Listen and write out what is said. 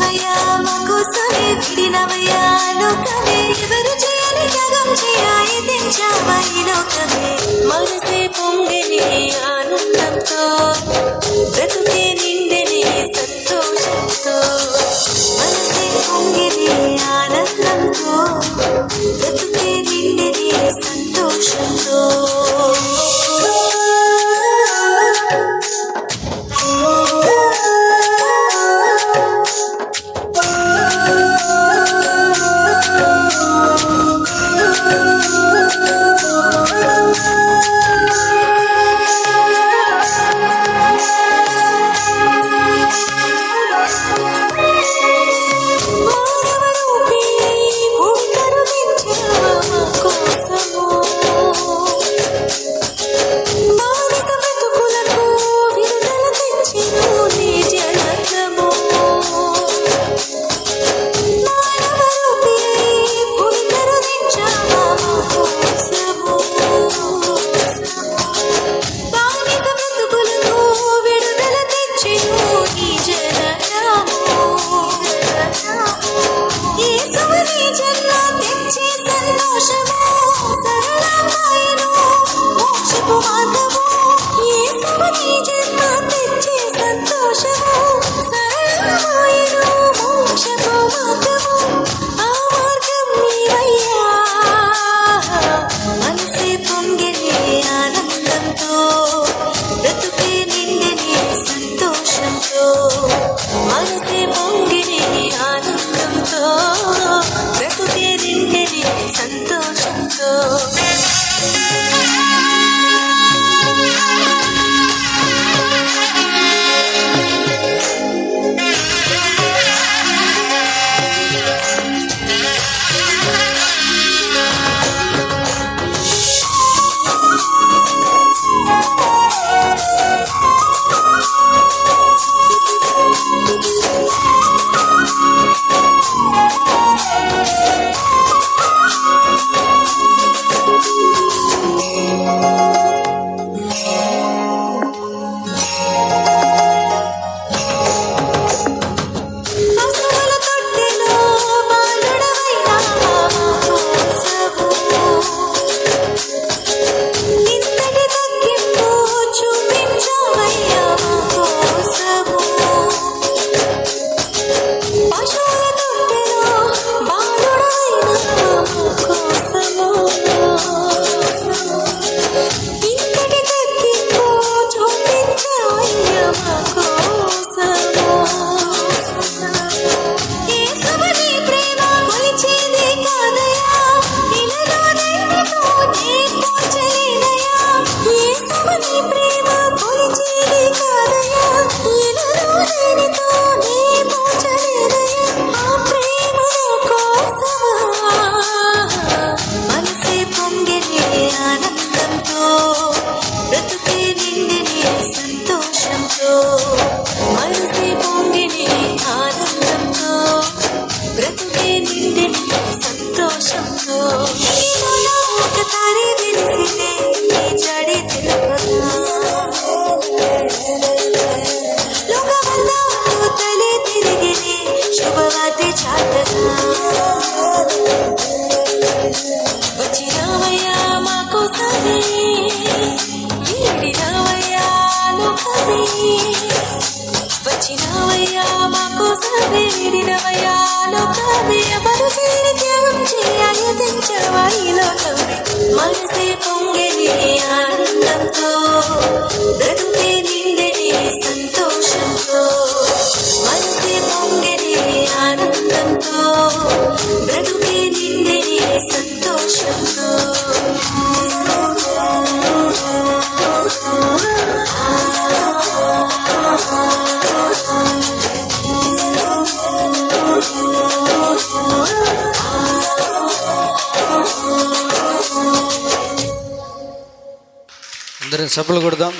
విడినవయ్యా మాకు సొలి విడినవయ్యా లోకమే ఎవరు జగం చేయాయి లోకమే. you. నిండెనే ఆనందంతో బ్రతుకే నిండెనే సంతోషంతో. నీలో ఒకసారి వెలిసినే నీ జడి లోకమందు తలే తిరిగినే శుభవతి చాటదా వచ్చినవయ్యా మాకు సదే వచ్చినవయ్యా మా కోసం వేడినవయ్యా లోకాన్ని ఎవరు వేడి త్యాగం చేయాలి తెంచావా ఈ మనసే పొంగిని ఆనందంతో బ్రతుకే అందరం సభలు కొడదాం.